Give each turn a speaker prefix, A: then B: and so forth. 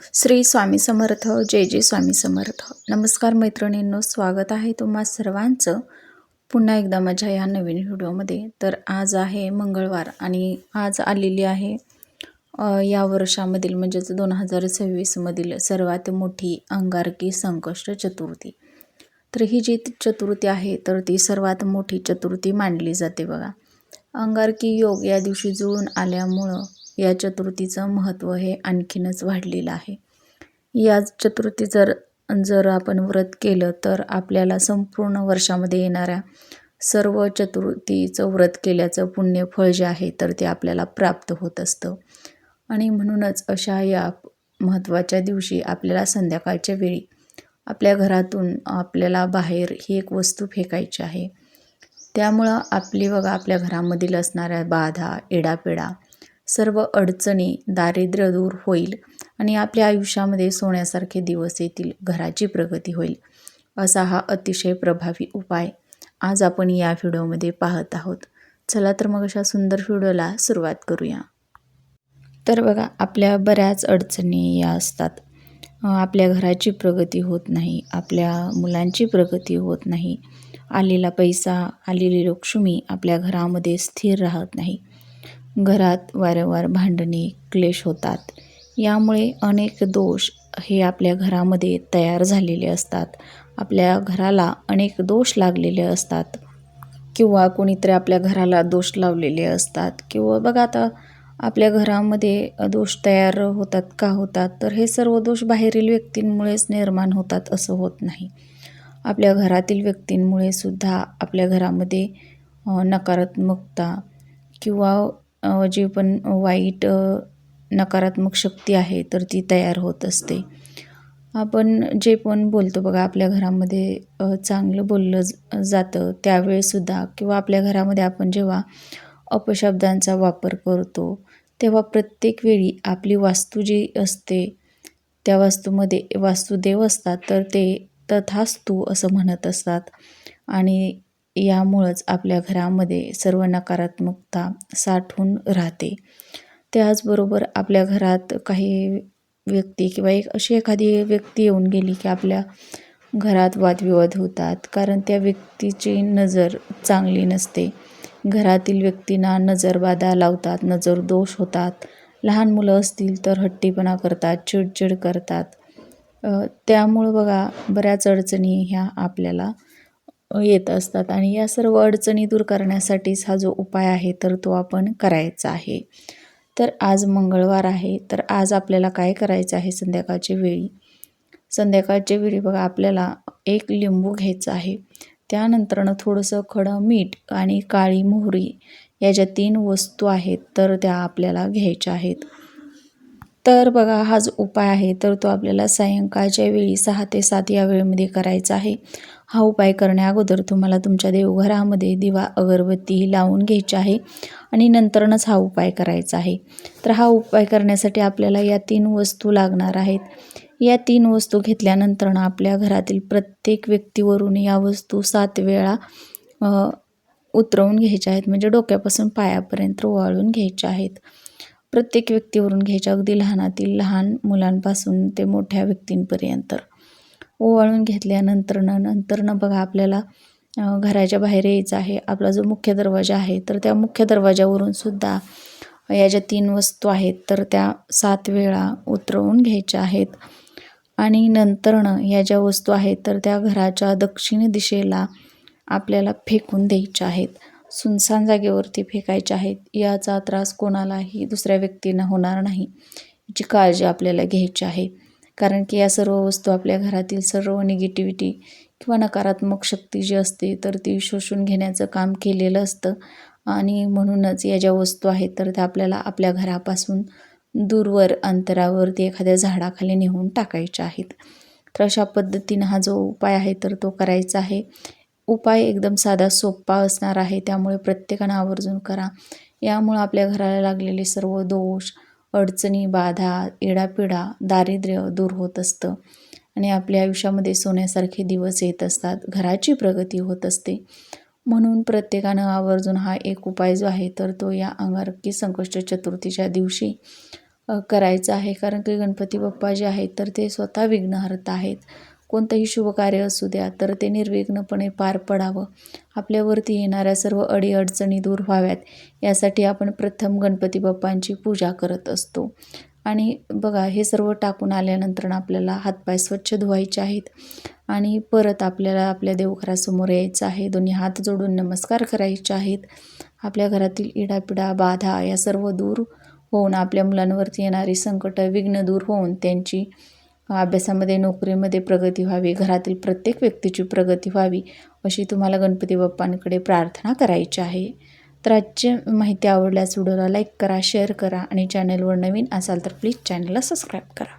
A: श्री स्वामी समर्थ जय जय स्वामी समर्थ. नमस्कार मैत्रिणींनो स्वागत आहे तुम्हा सर्वांचं. पुन्हा एकदा माझ्या या नवीन व्हिडिओमध्ये. तर आज आहे मंगळवार आणि आज आलेली आहे या वर्षामधील म्हणजेच दोन हजार सव्वीसमधील सर्वात मोठी अंगारकी संकष्ट चतुर्थी. तर ही जी चतुर्थी आहे तर ती सर्वात मोठी चतुर्थी मानली जाते बघा. अंगारकी योग या दिवशी जुळून आल्यामुळं या चतुर्थीचं महत्त्व हे आणखीनच वाढलेलं आहे. या चतुर्थी जर जर आपण व्रत केलं तर आपल्याला संपूर्ण वर्षामध्ये येणाऱ्या सर्व चतुर्थीचं व्रत केल्याचं पुण्यफळ जे आहे तर ते आपल्याला प्राप्त होत असतं. आणि म्हणूनच अशा या महत्त्वाच्या दिवशी आपल्याला संध्याकाळच्या वेळी आपल्या घरातून आपल्याला बाहेर ही एक वस्तू फेकायची आहे. त्यामुळं आपली बघा आपल्या घरामधील असणाऱ्या बाधा एडापेडा सर्व अडचणी दारिद्र्य दूर होईल आणि आपल्या आयुष्यामध्ये सोन्यासारखे दिवस येतील घराची प्रगती होईल असा हा अतिशय प्रभावी उपाय आज आपण या व्हिडिओमध्ये पाहत आहोत. चला तर मग अशा सुंदर व्हिडिओला सुरुवात करूया. तर बघा आपल्या बऱ्याच अडचणी या असतात. आपल्या घराची प्रगती होत नाही आपल्या मुलांची प्रगती होत नाही आलेला पैसा आलेली लक्ष्मी आपल्या घरामध्ये स्थिर राहत नाही. घरात वारंवार भांडणे क्लेश होतात. यामुळे अनेक दोष हे आपल्या घरामध्ये तयार झालेले असतात. आपल्या घराला अनेक दोष लागलेले असतात. किंवा कोणीतरी आपल्या घराला दोष लावलेले असतात. किंवा बघा आता आपल्या घरामध्ये दोष तयार होतात का होतात तर हे सर्व दोष बाहेरील व्यक्तींमुळेच निर्माण होतात असं होत नाही. आपल्या घरातील व्यक्तींमुळे सुद्धा आपल्या घरामध्ये नकारात्मकता किंवा जे पण वाईट नकारात्मक शक्ती आहे तर ती तयार होत असते. आपण जे पण बोलतो बघा आपल्या घरामध्ये चांगलं बोललं जातं त्यावेळेसुद्धा किंवा आपल्या घरामध्ये आपण जेव्हा अपशब्दांचा वापर करतो तेव्हा प्रत्येक वेळी आपली वास्तू जी असते त्या वास्तूमध्ये वास्तुदेव असतात तर ते तथास्तू असं म्हणत असतात. आणि यामुळंच आपल्या घरामध्ये सर्व नकारात्मकता साठून राहते. त्याचबरोबर आपल्या घरात काही व्यक्ती किंवा एक अशी एखादी व्यक्ती येऊन गेली की आपल्या घरात वादविवाद होतात कारण त्या व्यक्तीची नजर चांगली नसते. घरातील व्यक्तींना नजरबाधा लावतात नजर दोष होतात. लहान मुलं असतील तर हट्टीपणा करतात चिडचिड करतात. त्यामुळं बघा बऱ्याच अडचणी ह्या आपल्याला येत असतात आणि या सर्व अडचणी दूर करण्यासाठीच हा जो उपाय आहे तर तो आपण करायचा आहे. तर आज मंगळवार आहे तर आज आपल्याला काय करायचं आहे संध्याकाळच्या वेळी? संध्याकाळच्या वेळी बघा आपल्याला एक लिंबू घ्यायचा आहे. त्यानंतरनं थोडंसं खडं मीठ आणि काळी मोहरी या ज्या तीन वस्तू आहेत तर त्या आपल्याला घ्यायच्या आहेत. तर बघा हा जो उपाय आहे. तर तो आपल्याला सायंकाळच्या वेळी सहा ते सात या वेळेमध्ये करायचा आहे. हा उपाय करण्या अगोदर तुम्हाला तुमच्या देवघरामध्ये दिवा अगरबत्ती लावून घ्यायची आहे आणि नंतरनच हा उपाय करायचा आहे. तर हा उपाय करण्यासाठी आपल्याला या तीन वस्तू लागणार आहेत. या तीन वस्तू घेतल्यानंतर आपल्या घरातील प्रत्येक व्यक्तीवरून या वस्तू सात वेळा उतरवून घ्यायच्या आहेत. म्हणजे डोक्यापासून पायापर्यंत ओवाळून घ्यायच्या आहेत. प्रत्येक व्यक्तीवरून घ्यायच्या. अगदी लहानातील लहान मुलांपासून ते मोठ्या व्यक्तींपर्यंत. ओवाळून घेतल्यानंतरनं नंतरनं बघा आपल्याला घराच्या बाहेर यायचं आहे. आपला जो मुख्य दरवाजा आहे तर त्या मुख्य दरवाजावरून सुद्धा या ज्या तीन वस्तू आहेत तर त्या सात वेळा उतरवून घ्यायच्या आहेत. आणि नंतरनं या ज्या वस्तू आहेत तर त्या घराच्या दक्षिण दिशेला आपल्याला फेकून द्यायच्या आहेत. सुनसान जागेवरती फेकायच्या आहेत. याचा त्रास कोणालाही दुसऱ्या व्यक्तींना होणार नाही. याची काळजी आपल्याला घ्यायची आहे. कारण की या सर्व वस्तू आपल्या घरातील सर्व निगेटिव्हिटी किंवा नकारात्मक शक्ती जी असते तर ती शोषून घेण्याचं काम केलेलं असतं. आणि म्हणूनच या ज्या वस्तू आहेत तर त्या आपल्याला आपल्या घरापासून दूरवर अंतरावरती एखाद्या झाडाखाली नेऊन टाकायच्या आहेत. तर अशा पद्धतीनं हा जो उपाय आहे तर तो करायचा आहे. उपाय एकदम साधा सोपा असणार आहे. त्यामुळे प्रत्येकानं आवर्जून करा. यामुळं आपल्या घराला लागलेले सर्व दोष अडचणी बाधा इडापिडा दारिद्र्य दूर होत असतं. आणि आपल्या आयुष्यामध्ये सोन्यासारखे दिवस येत असतात. घराची प्रगती होत असते. म्हणून प्रत्येकानं आवर्जून हा एक उपाय जो आहे तर तो या अंगारकी संकष्ट चतुर्थीच्या दिवशी करायचा आहे. कारण की गणपती बाप्पा जे आहेत तर ते स्वतः विघ्नहर्ता आहेत. कोणतंही शुभकार्य असू द्या तर ते निर्विघ्नपणे पार पडावं. आपल्यावरती येणाऱ्या सर्व अडीअडचणी दूर व्हाव्यात यासाठी आपण प्रथम गणपती बाप्पांची पूजा करत असतो. आणि बघा हे सर्व टाकून आल्यानंतर आपल्याला हातपाय स्वच्छ धुवायचे आहेत आणि परत आपल्याला आपल्या देवघरासमोर यायचं आहे. दोन्ही हात जोडून नमस्कार करायचे आहेत. आपल्या घरातील इडापिडा बाधा या सर्व दूर होऊन आपल्या मुलांवरती येणारी संकट विघ्न दूर होऊन त्यांची अभ्यासामध्ये नोकरीमध्ये प्रगती व्हावी घरातील प्रत्येक व्यक्तीची प्रगती व्हावी अशी तुम्हाला गणपती बाप्पांकडे प्रार्थना करायची आहे. तर आजची माहिती आवडल्यास व्हिडिओला लाईक करा शेअर करा आणि चॅनलवर नवीन असाल तर प्लीज चॅनलला सबस्क्राईब करा.